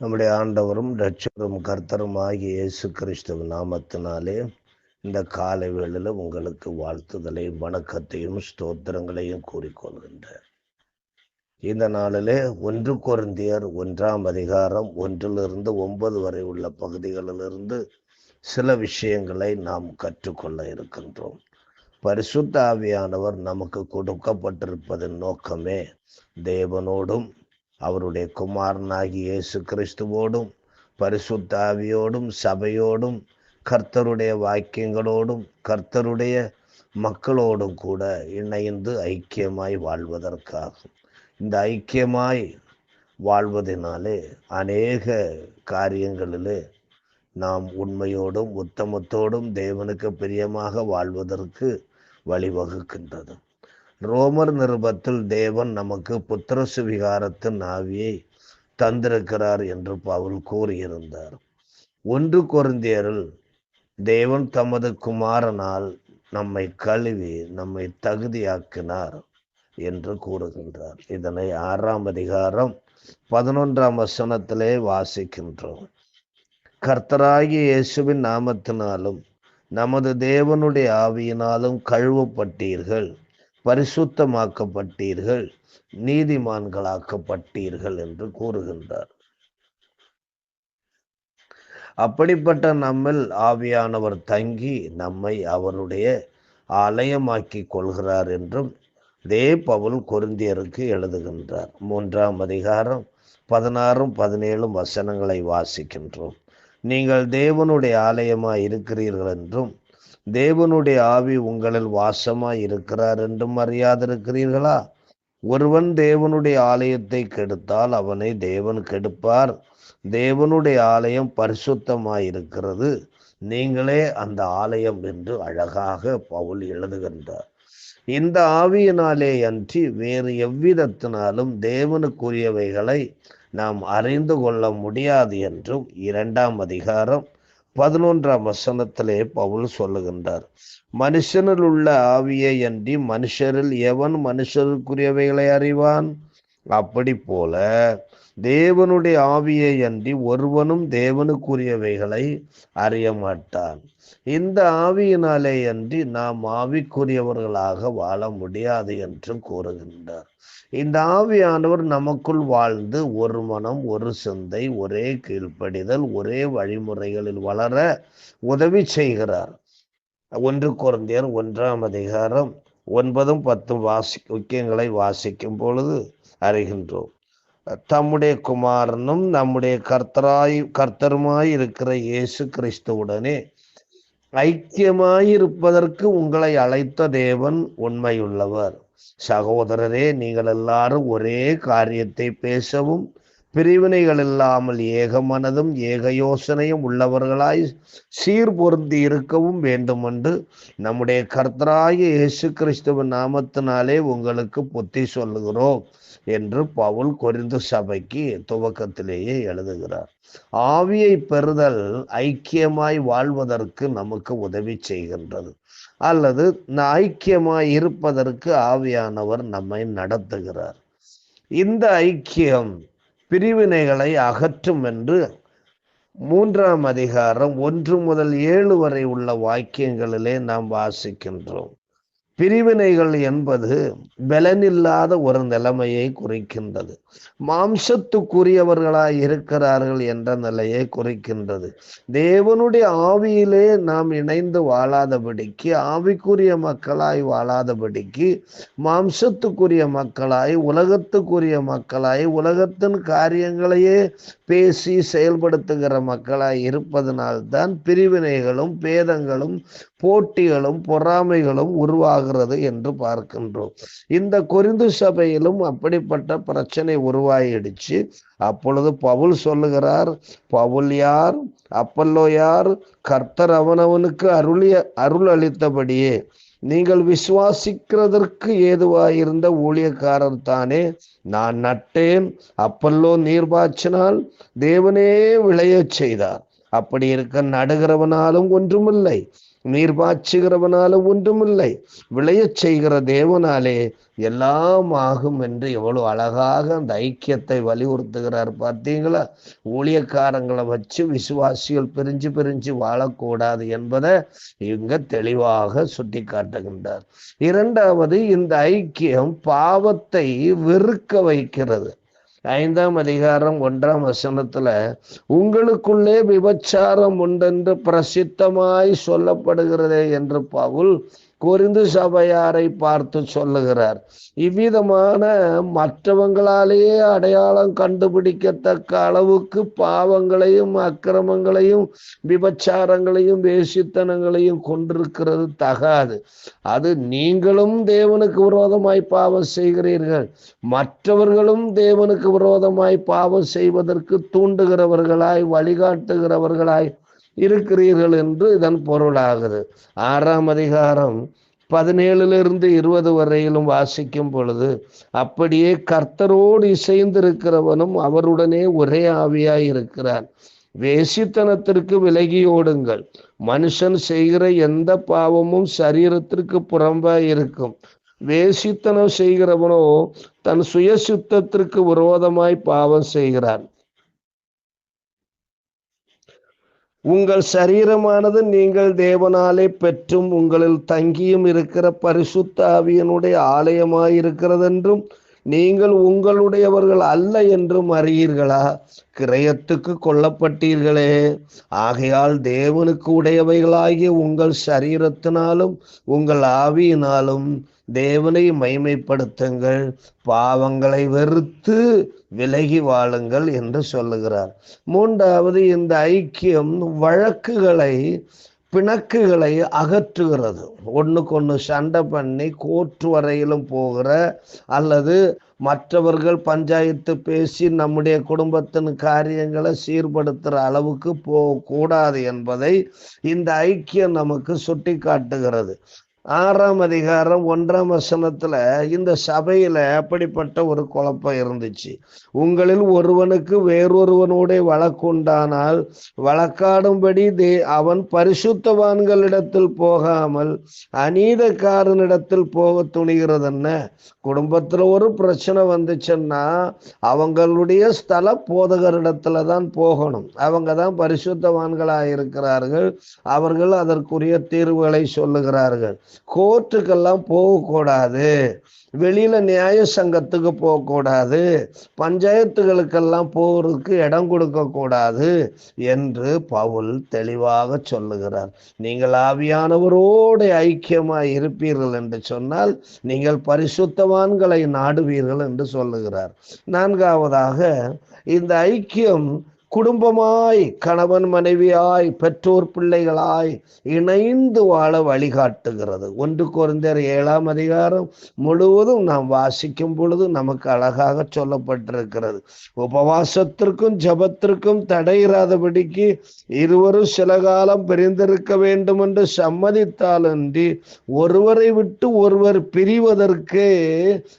நம்முடைய ஆண்டவரும் ரட்சரும் கர்த்தரும் ஆகிய இயேசு கிறிஸ்துவ நாமத்தினாலே இந்த காலை வேளையில் உங்களுக்கு வாழ்த்துதலையும் வணக்கத்தையும் ஸ்தோத்திரங்களையும் கூறிக்கொள்கின்றேன் இந்த நாளிலே ஒன்று கொருந்தியர் ஒன்றாம் அதிகாரம் ஒன்றிலிருந்து ஒன்பது வரை உள்ள பகுதிகளிலிருந்து சில விஷயங்களை நாம் கற்றுக்கொள்ள இருக்கின்றோம். பரிசுத்த ஆவியானவர் நமக்கு கொடுக்கப்பட்டிருப்பதன் நோக்கமே தேவனோடும் அவருடைய குமாரனாகி இயேசு கிறிஸ்துவோடும் பரிசுத்தாவியோடும் சபையோடும் கர்த்தருடைய வாக்கியங்களோடும் கர்த்தருடைய மக்களோடும் கூட இணைந்து ஐக்கியமாய் வாழ்வதற்காகும். இந்த ஐக்கியமாய் வாழ்வதனாலே அநேக காரியங்களிலே நாம் உண்மையோடும் உத்தமத்தோடும் தேவனுக்கு பிரியமாக வாழ்வதற்கு வழிவகுக்கின்றது. ரோமர் நிருபத்தில் தேவன் நமக்கு புத்திர சுவிகாரத்தின் ஆவியை தந்திருக்கிறார் என்று பவுல் கூறியிருந்தார். ஒன்று குருந்தியரில் தேவன் தமது குமாரனால் நம்மை கழுவி நம்மை தகுதியாக்கினார் என்று கூறுகின்றார். இதனை ஆறாம் அதிகாரம் பதினொன்றாம் வசனத்திலே வாசிக்கின்றோம். கர்த்தராகிய இயேசுவின் நாமத்தினாலும் நமது தேவனுடைய ஆவியினாலும் கழுவப்பட்டீர்கள். பரிசுத்தமாக்கப்பட்டீர்கள் நீதிமான்களாக்கப்பட்டீர்கள் என்று கூறுகின்றார். அப்படிப்பட்ட நம்மில் ஆவியானவர் தங்கி நம்மை அவருடைய ஆலயமாக்கி கொள்கிறார் என்றும் இதே பவுல் கொருந்தியருக்கு எழுதுகின்றார். மூன்றாம் அதிகாரம் பதினாறும் பதினேழும் வசனங்களை வாசிக்கின்றோம். நீங்கள் தேவனுடைய ஆலயமாய் இருக்கிறீர்கள் என்றும் தேவனுடைய ஆவி உங்களில் வாசமாய் இருக்கிறார் என்றும் அறியாதிருக்கிறீர்களா? ஒருவன் தேவனுடைய ஆலயத்தை கெடுத்தால் அவனை தேவன் கெடுப்பார். தேவனுடைய ஆலயம் பரிசுத்தமாயிருக்கிறது நீங்களே அந்த ஆலயம் என்று அழகாக பவுல் எழுதுகின்றார். இந்த ஆவியினாலே அன்றி வேறு எவ்விதத்தினாலும் தேவனுக்குரியவைகளை நாம் அறிந்து கொள்ள முடியாது என்றும் இரண்டாம் அதிகாரம் பதினொன்றாம் வசனத்திலே பவுல் சொல்லுகின்றார் மனுஷனில் உள்ள ஆவியை அன்றி மனுஷரில் எவன் மனுஷருக்குரியவைகளை அறிவான்? அப்படி போல தேவனுடைய ஆவியை அன்றி ஒருவனும் தேவனுக்குரியவைகளை அறிய மாட்டான் இந்த ஆவியினாலே அன்றி நாம் ஆவிக்குரியவர்களாக வாழ முடியாது என்று கூறுகின்றார். இந்த ஆவியானவர் நமக்குள் வாழ்ந்து ஒரு மனம் ஒரு சிந்தை ஒரே கீழ்ப்படிதல் ஒரே வழிமுறைகளில் வளர உதவி செய்கிறார். ஒன்று குழந்தையர் ஒன்றாம் அதிகாரம் ஒன்பதும் பத்தும் வாசி முக்கியங்களை வாசிக்கும் பொழுது அறிகின்றோம். தம்முடைய குமாரனும் நம்முடைய கர்த்தராய் கர்த்தருமாய் இருக்கிற இயேசு கிறிஸ்துவுடனே ஐக்கியமாயிருப்பதற்கு உங்களை அழைத்த தேவன் உண்மையுள்ளவர். சகோதரரே நீங்கள் எல்லாரும் ஒரே காரியத்தை பேசவும் பிரிவினைகள் இல்லாமல் ஏக மனதும் ஏக யோசனையும் உள்ளவர்களாய் சீர் பொருந்தி இருக்கவும் வேண்டுமென்று நம்முடைய கர்த்தராய இயேசு கிறிஸ்துவின் நாமத்தினாலே உங்களுக்கு புத்தி சொல்லுகிறோம் என்று பவுல் கொரிந்து சபைக்கு துவக்கத்திலேயே எழுதுகிறார். ஆவியை பெறுதல் ஐக்கியமாய் வாழ்வதற்கு நமக்கு உதவி செய்கின்றது. அல்லது ஐக்கியமாய் இருப்பதற்கு ஆவியானவர் நம்மை நடத்துகிறார். இந்த ஐக்கியம் பிரிவினைகளை அகற்றும் என்று மூன்றாம் அதிகாரம் ஒன்று முதல் ஏழு வரை உள்ள வாக்கியங்களிலே நாம் வாசிக்கின்றோம். பிரிவினைகள் என்பது பலனில்லாத ஒரு நிலைமையை குறிக்கின்றது. மாம்சத்துக்குரியவர்களாய் இருக்கிறார்கள் என்ற நிலையை குறிக்கின்றது. தேவனுடைய ஆவியிலே நாம் இணைந்து வாழாதபடிக்கு ஆவிக்குரிய மக்களாய் வாழாதபடிக்கு மாம்சத்துக்குரிய மக்களாய் உலகத்துக்குரிய மக்களாய் உலகத்தின் காரியங்களையே பேசி செயல்படுத்துகிற மக்களாய் இருப்பதனால்தான் பிரிவினைகளும் பேதங்களும் போட்டிகளும் பொறாமைகளும் உருவாகிறது என்று பார்க்கின்றோம். இந்த குறிந்து சபையிலும் அப்படிப்பட்ட பிரச்சனை உருவாயிடுச்சு. அப்பொழுது பவுல் சொல்லுகிறார் பவுல் யார்? அப்பல்லோ யார்? கர்த்தர் அவனவனுக்கு அருளிய அருள் அளித்தபடியே நீங்கள் விசுவாசிக்கிறதற்கு ஏதுவாயிருந்த ஊழியக்காரர் தானே? நான் நட்டேன். அப்பல்லோ நீர்பாய்ச்சினால் தேவனே விளையச் செய்தார். அப்படி இருக்க நடுகிறவனாலும் ஒன்றுமில்லை. நீர் பாய்ச்சுகிறவனாலும் ஒன்றுமில்லை விளையச் செய்கிற தேவனாலே எல்லாம் ஆகும் என்று எவ்வளவு அழகாக அந்த ஐக்கியத்தை வலியுறுத்துகிறார் பார்த்தீங்களா? ஊழியக்காரங்களை வச்சு விசுவாசிகள் பிரிஞ்சு பிரிஞ்சு வாழக்கூடாது என்பதை இங்க தெளிவாக சுட்டி காட்டுகின்றார் இரண்டாவது இந்த ஐக்கியம் பாவத்தை வெறுக்க வைக்கிறது. ஐந்தாம் அதிகாரம் ஒன்றாம் வசனத்துல உங்களுக்குள்ளே விபச்சாரம் உண்டென்று பிரசித்தமாய் சொல்லப்படுகிறதே என்று பவுல் குறிந்து சபையாரை பார்த்து சொல்லுகிறார். இவ்விதமான மற்றவங்களாலேயே அடையாளம் கண்டுபிடிக்கத்தக்க அளவுக்கு பாவங்களையும் அக்கிரமங்களையும் விபச்சாரங்களையும் வேசித்தனங்களையும் கொண்டிருக்கிறது தகாது. அது நீங்களும் தேவனுக்கு விரோதமாய் பாவம் செய்கிறீர்கள். மற்றவர்களும் தேவனுக்கு விரோதமாய் பாவம் செய்வதற்கு தூண்டுகிறவர்களாய் வழிகாட்டுகிறவர்களாய் இருக்கிறீர்கள் என்று இதன் பொருளாகுது. ஆறாம் அதிகாரம் பதினேழுலிருந்து இருபது வரையிலும் வாசிக்கும் பொழுது அப்படியே கர்த்தரோடு இசைந்திருக்கிறவனும் அவருடனே ஒரே ஆவியாய் இருக்கிறான் வேசித்தனத்திற்கு விலகி ஓடுங்கள். மனுஷன் செய்கிற எந்த பாவமும் சரீரத்திற்கு புறம்பாய் இருக்கும். வேசித்தனம் செய்கிறவனோ தன் சுய சுத்தத்திற்கு விரோதமாய் பாவம் செய்கிறான். உங்கள் சரீரமானது நீங்கள் தேவனாலே பெற்றும் உங்களில் தங்கியும் இருக்கிற பரிசுத்த ஆவியனுடைய ஆலயமாய் இருக்கிறதென்றும் நீங்கள் உங்களுடையவர்கள் அல்ல என்றும் அறியீர்களா? கிரயத்துக்கு கொல்லப்பட்டீர்களே. ஆகையால் தேவனுக்கு உடையவைகளாகிய உங்கள் சரீரத்தினாலும் உங்கள் ஆவியினாலும் தேவனை மைமைப்படுத்துங்கள் பாவங்களை வெறுத்து விலகி வாழுங்கள் என்று சொல்லுகிறார். மூன்றாவது இந்த ஐக்கியம் வழக்குகளை பிணக்குகளை அகற்றுகிறது. ஒன்றுக்கு ஒன்று சண்டை பண்ணி கோர்ட் வரையிலும் போகிற அல்லது மற்றவர்கள் பஞ்சாயத்து பேசி நம்முடைய குடும்பத்தின் காரியங்களை சீர்படுத்துகிற அளவுக்கு போகக்கூடாது என்பதை இந்த ஐக்கியம் நமக்கு சுட்டி காட்டுகிறது ஆறாம் அதிகாரம் ஒன்றாம் வசனத்துல இந்த சபையில அப்படிப்பட்ட ஒரு குழப்பம் இருந்துச்சு. உங்களில் ஒருவனுக்கு வேறொருவனோட வழக்குண்டானால் வழக்காடும்படி தே அவன் பரிசுத்தவான்களிடத்தில் போகாமல் அநீதக்காரனிடத்தில் போக துணிகிறது என்ன குடும்பத்துல ஒரு பிரச்சனை வந்துச்சுன்னா அவங்களுடைய ஸ்தல போதகரிடத்துல தான் போகணும். அவங்க தான் பரிசுத்தவான்களாக இருக்கிறார்கள் அவர்கள் அதற்குரிய தீர்வுகளை சொல்லுகிறார்கள். கோர்ட்டுக்கெல்லாம் போகக்கூடாது. வெளியில நியாய சங்கத்துக்கு போகக்கூடாது. பஞ்சாயத்துகளுக்கெல்லாம் போறதுக்கு இடம் கொடுக்கக்கூடாது என்று பவுல் தெளிவாக சொல்லுகிறார். நீங்கள் ஆவியானவரோடு ஐக்கியமாக இருப்பீர்கள் என்று சொன்னால் நீங்கள் பரிசுத்தவான்களை நாடுவீர்கள் என்று சொல்லுகிறார். நான்காவதாக இந்த ஐக்கியம் குடும்பமாய் கணவன் மனைவியாய் பெற்றோர் பிள்ளைகளாய் இணைந்து வாழ வழிகாட்டுகிறது. ஒன்று குறைந்தர் ஏழாம் அதிகாரம் முழுவதும் நாம் வாசிக்கும் பொழுது நமக்கு அழகாக சொல்லப்பட்டிருக்கிறது. உபவாசத்திற்கும் ஜபத்திற்கும் தடையிராதபடிக்கு இருவரும் சில காலம் பிரிந்திருக்க வேண்டும் என்று சம்மதித்தாலன்றி ஒருவரை விட்டு ஒருவர் பிரிவதற்கு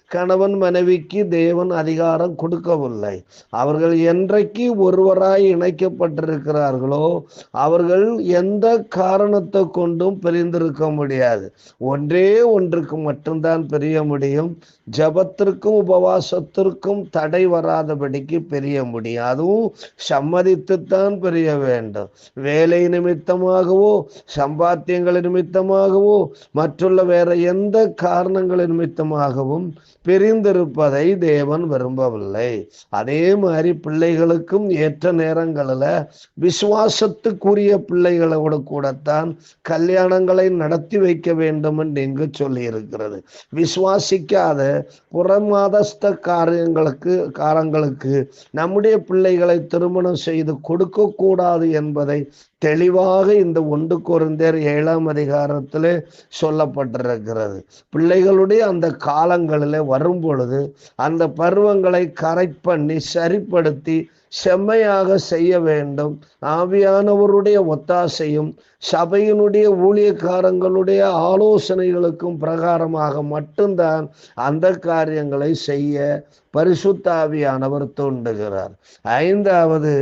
கணவன் மனைவிக்கு தேவன் அதிகாரம் கொடுக்கவில்லை. அவர்கள் என்றைக்கு ஒருவர் ஒன்றாய் இணைக்கப்பட்டிருக்கிறார்களோ அவர்கள் எந்த காரணத்தை கொண்டும் பிரிந்திருக்க முடியாது. ஒன்றே ஒன்றுக்கு மட்டும்தான் பிரிய முடியும். ஜபத்திற்கும் உபவாசத்திற்கும் தடை வராதபடிக்கு பெரிய முடியும். அதுவும் சம்மதித்துத்தான் பெரிய வேண்டும். வேலை நிமித்தமாகவோ சம்பாத்தியங்கள் நிமித்தமாகவோ மற்றுள்ள வேற எந்த காரணங்கள் நிமித்தமாகவும் பிரிந்திருப்பதை தேவன் விரும்பவில்லை. அதே மாதிரி பிள்ளைகளுக்கும் ஏற்ற நேரங்களில் விசுவாசத்துக்குரிய பிள்ளைகளோடு கூடத்தான் கல்யாணங்களை நடத்தி வைக்க வேண்டும் என்று இங்கு சொல்லி இருக்கிறது விசுவாசிக்காத புறமாதஸ்த காரியங்களுக்கு காரங்களுக்கு நம்முடைய பிள்ளைகளை திருமணம் செய்து கொடுக்கக்கூடாது என்பதை தெளிவாக இந்த ஒன்று குறைந்தர் ஏழாம் அதிகாரத்தில் சொல்லப்பட்டிருக்கிறது. பிள்ளைகளுடைய அந்த காலங்களில் வரும் பொழுது அந்த பருவங்களை கரெக்ட் பண்ணி சரிப்படுத்தி செம்மையாக செய்ய வேண்டும். ஆவியானவருடைய ஒத்தாசையும் சபையினுடைய ஊழியக்காரங்களுடைய ஆலோசனைகளுக்கும் பிரகாரமாக மட்டும்தான் அந்த காரியங்களை செய்ய பரிசுத்தாவியானவர் தூண்டுகிறார் ஐந்தாவது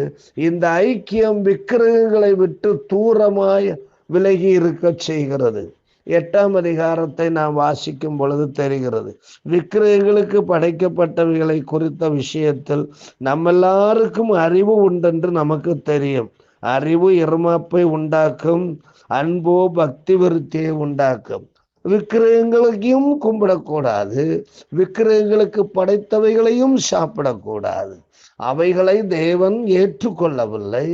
இந்த ஐக்கியம் விக்கிரகங்களை விட்டு தூரமாய் விலகி இருக்க செய்கிறது. எட்டாம் அதிகாரத்தை நாம் வாசிக்கும் பொழுது தெரிகிறது. விக்கிரகங்களுக்கு படைக்கப்பட்டவைகளை குறித்த விஷயத்தில் நம்ம எல்லாருக்கும் அறிவு உண்டென்று நமக்கு தெரியும். அறிவு இருமாப்பை உண்டாக்கும் அன்போ பக்தி விருத்தியை உண்டாக்கும். விக்கிரகங்களையும் கும்பிடக்கூடாது. விக்கிரகங்களுக்கு படைத்தவைகளையும் சாப்பிடக்கூடாது. அவைகளை தேவன் ஏற்றுக்கொள்ளவில்லை.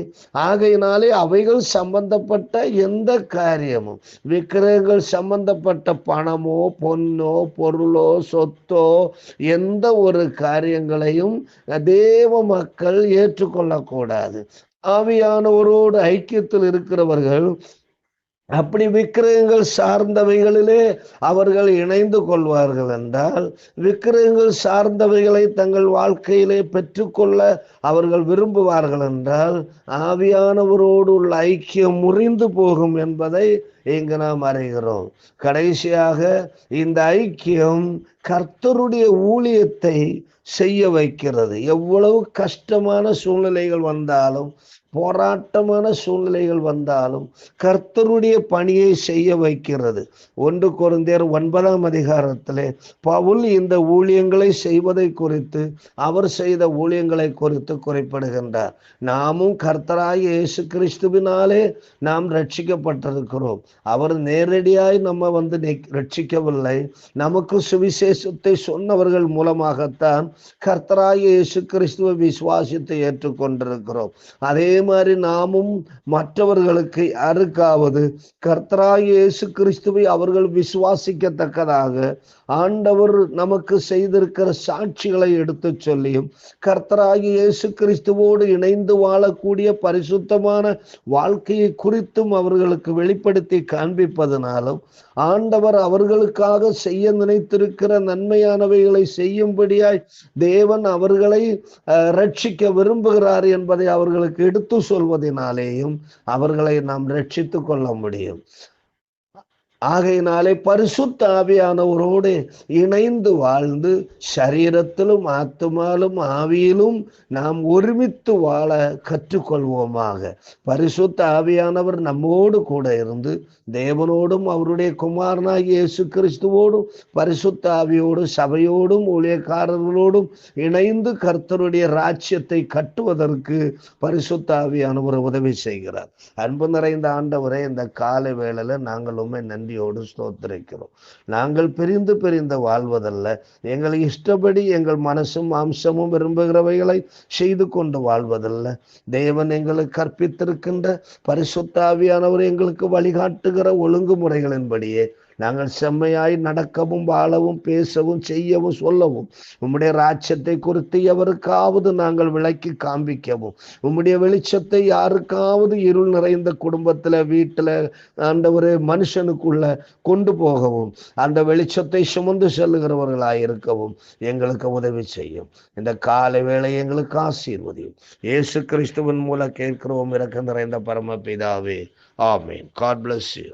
ஆகையினாலே அவைகள் சம்பந்தப்பட்ட எந்த காரியமும் விக்கிரகங்கள் சம்பந்தப்பட்ட பணமோ பொன்னோ பொருளோ சொத்தோ எந்த ஒரு காரியங்களையும் தேவ மக்கள் ஏற்றுக்கொள்ளக்கூடாது. ஆவியானவரோடு ஐக்கியத்தில் இருக்கிறவர்கள் அப்படி விக்கிரகங்கள் சார்ந்தவைகளிலே அவர்கள் இணைந்து கொள்வார்கள் என்றால் விக்கிரகங்கள் சார்ந்தவைகளை தங்கள் வாழ்க்கையிலே பெற்றுக்கொள்ள அவர்கள் விரும்புவார்கள் என்றால் ஆவியானவரோடு உள்ள ஐக்கியம் முறிந்து போகும் என்பதை இங்கு நாம் அறிகிறோம். கடைசியாக இந்த ஐக்கியம் கர்த்தருடைய ஊழியத்தை செய்ய வைக்கிறது. எவ்வளவு கஷ்டமான சூழ்நிலைகள் வந்தாலும் போராட்டமான சூழ்நிலைகள் வந்தாலும் கர்த்தருடைய பணியை செய்ய வைக்கிறது. ஒன்று குறைந்தர் ஒன்பதாம் அதிகாரத்திலே பவுல் இந்த ஊழியங்களை செய்வதை குறித்து அவர் செய்த ஊழியங்களை குறித்து குறிப்பிடுகின்றார். நாமும் கர்த்தராய் இயேசு கிறிஸ்துவினாலே நாம் ரட்சிக்கப்பட்டிருக்கிறோம். அவர் நேரடியாய் நம்ம வந்து ரட்சிக்கவில்லை. நமக்கு சுவிசேஷத்தை சொன்னவர்கள் மூலமாகத்தான் கர்த்தராய இயேசு கிறிஸ்துவ விசுவாசத்தை ஏற்றுக்கொண்டிருக்கிறோம். அதே மாதிரி நாமும் மற்றவர்களுக்கு யாருக்காவது கர்த்தராய இயேசு கிறிஸ்துவை அவர்கள் விசுவாசிக்கத்தக்கதாக ஆண்டவர் நமக்கு செய்திருக்கிற சாட்சிகளை எடுத்து சொல்லியும் கர்த்தராகி இயேசு கிறிஸ்துவோடு இணைந்து வாழக்கூடிய பரிசுத்தமான வாழ்க்கையை குறித்தும் அவர்களுக்கு வெளிப்படுத்தி காண்பிப்பதனாலும் ஆண்டவர் அவர்களுக்காக செய்ய நினைத்திருக்கிற நன்மையானவைகளை செய்யும்படியாய் தேவன் அவர்களை ரட்சிக்க விரும்புகிறார் என்பதை அவர்களுக்கு எடுத்து சொல்வதனாலேயும் அவர்களை நாம் ரட்சித்து கொள்ள முடியும். ஆகையினாலே பரிசுத்த ஆவியானவரோடு இணைந்து வாழ்ந்து சரீரத்திலும் ஆத்துமாலும் ஆவியிலும் நாம் ஒருமித்து வாழ கற்றுக்கொள்வோமாக. பரிசுத்த ஆவியானவர் நம்மோடு கூட இருந்து தேவனோடும் அவருடைய குமாரனாகி இயேசு கிறிஸ்துவோடும் பரிசுத்த ஆவியோடும் சபையோடும் ஊழியக்காரர்களோடும் இணைந்து கர்த்தருடைய ராஜ்யத்தை கட்டுவதற்கு பரிசுத்த ஆவியானவர் உதவி செய்கிறார். அன்பு நிறைந்த ஆண்டவரே இந்த காலை வேளையில நாங்கள் உண்மை நன்றியோடு ஸ்தோத்திரிக்கிறோம். நாங்கள் பிரிந்து பிரிந்து வாழ்வதல்ல. எங்களை இஷ்டப்படி எங்கள் மனசும் அம்சமும் விரும்புகிறவைகளை செய்து கொண்டு வாழ்வதல்ல. தேவன் எங்களுக்கு கற்பித்திருக்கின்ற பரிசுத்தாவியானவர் எங்களுக்கு வழிகாட்டுகிற ஒழுங்குமுறைகளின்படியே நாங்கள் செம்மையாய் நடக்கவும் வாழவும் பேசவும் செய்யவும் சொல்லவும். உம்முடைய ராஜ்யத்தை குறித்து எவருக்காவது நாங்கள் விளக்கி காண்பிக்கவும். உம்முடைய வெளிச்சத்தை யாருக்காவது இருள் நிறைந்த குடும்பத்துல வீட்டில் அந்த ஒரு மனுஷனுக்குள்ள கொண்டு போகவும் அந்த வெளிச்சத்தை சுமந்து செல்லுகிறவர்களாக இருக்கவும் எங்களுக்கு உதவி செய்யும். இந்த காலை வேளை எங்களுக்கு ஆசீர்வதியும். இயேசு கிறிஸ்துவின் மூலம் கேட்கிறோம் இறக்க நிறைந்த பரமபிதாவே. ஆமேன். God bless you